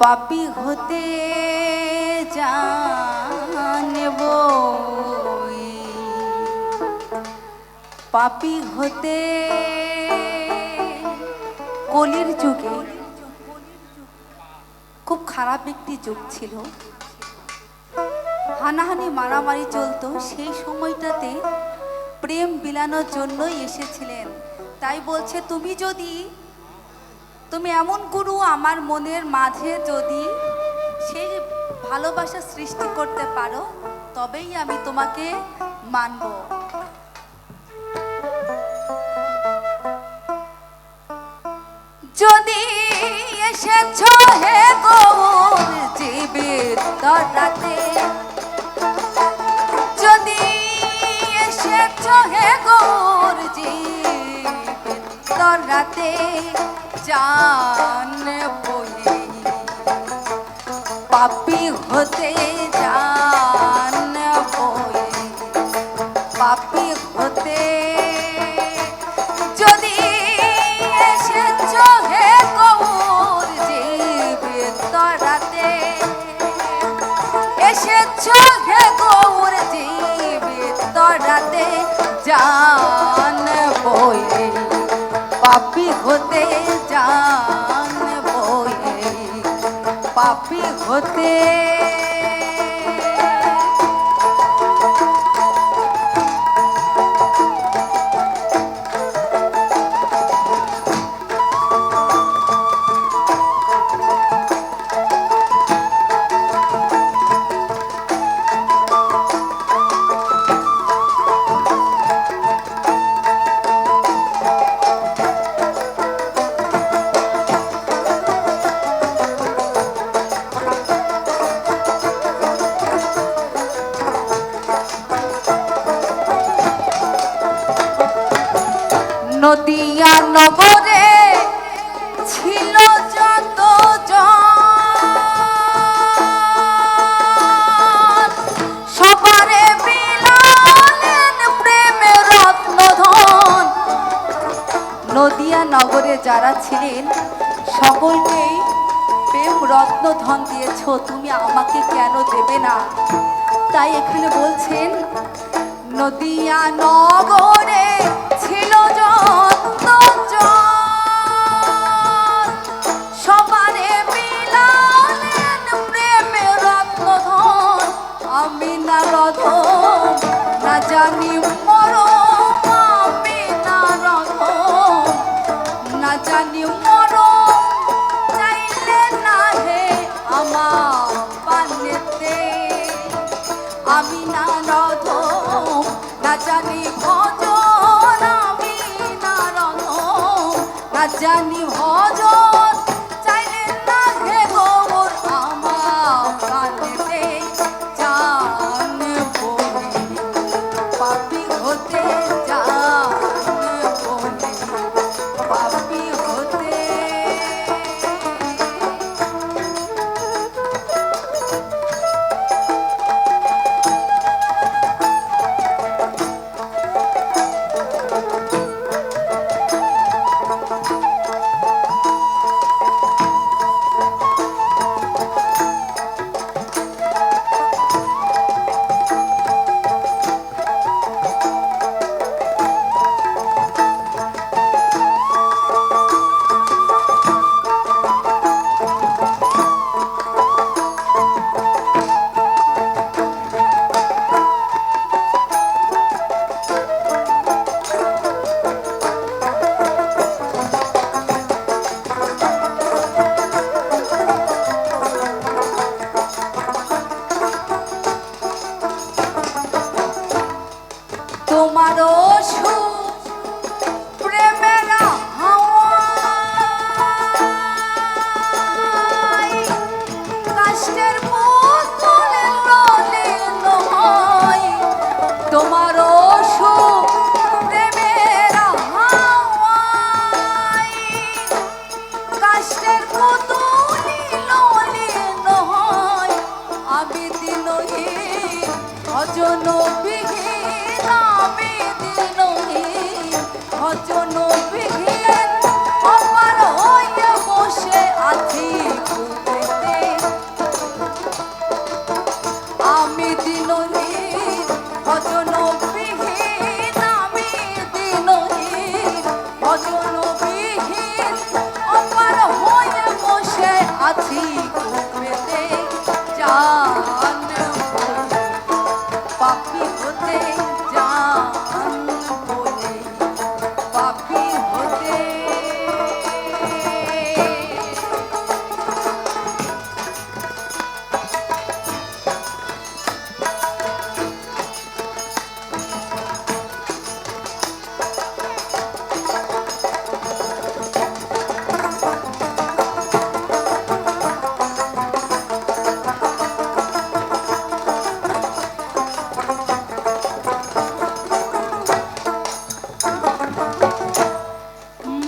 পাপি হতে জানব পাপি হতে কলির যুগে খুব খারাপ একটি যুগ ছিল। হানাহানি মারামারি চলতো, সেই সময়টাতে প্রেম বিলানোর জন্যই এসেছিলেন। তাই বলছে, তুমি যদি তুমি এমন গুরু আমার মনের মাঝে যদি সেই ভালোবাসা সৃষ্টি করতে পারো, তবেই আমি তোমাকে মানব। যদি এসেছ হে গৌর জীবিত রাতে যদি এসেছ হে গৌর জীবিত রাতে জান বই পাপি হতে জান বই পাপি হতে যদি এসেছ হে গৌর জীবিত রাতে এসেছ হে গৌর জীবিত রাতে জান বই পাপি হতে জান বই পাপি হতে নগরে যারা ছিলেন, সকলকেই প্রেম রত্নধন দিয়েছ, তুমি আমাকে কেন দেবে না? তাই এখানে বলছেন নদিয়া নগরে ছিল আমি না রধম না জানি জানি ভজন Let's. ভজন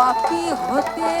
জান বলে পাপি হতে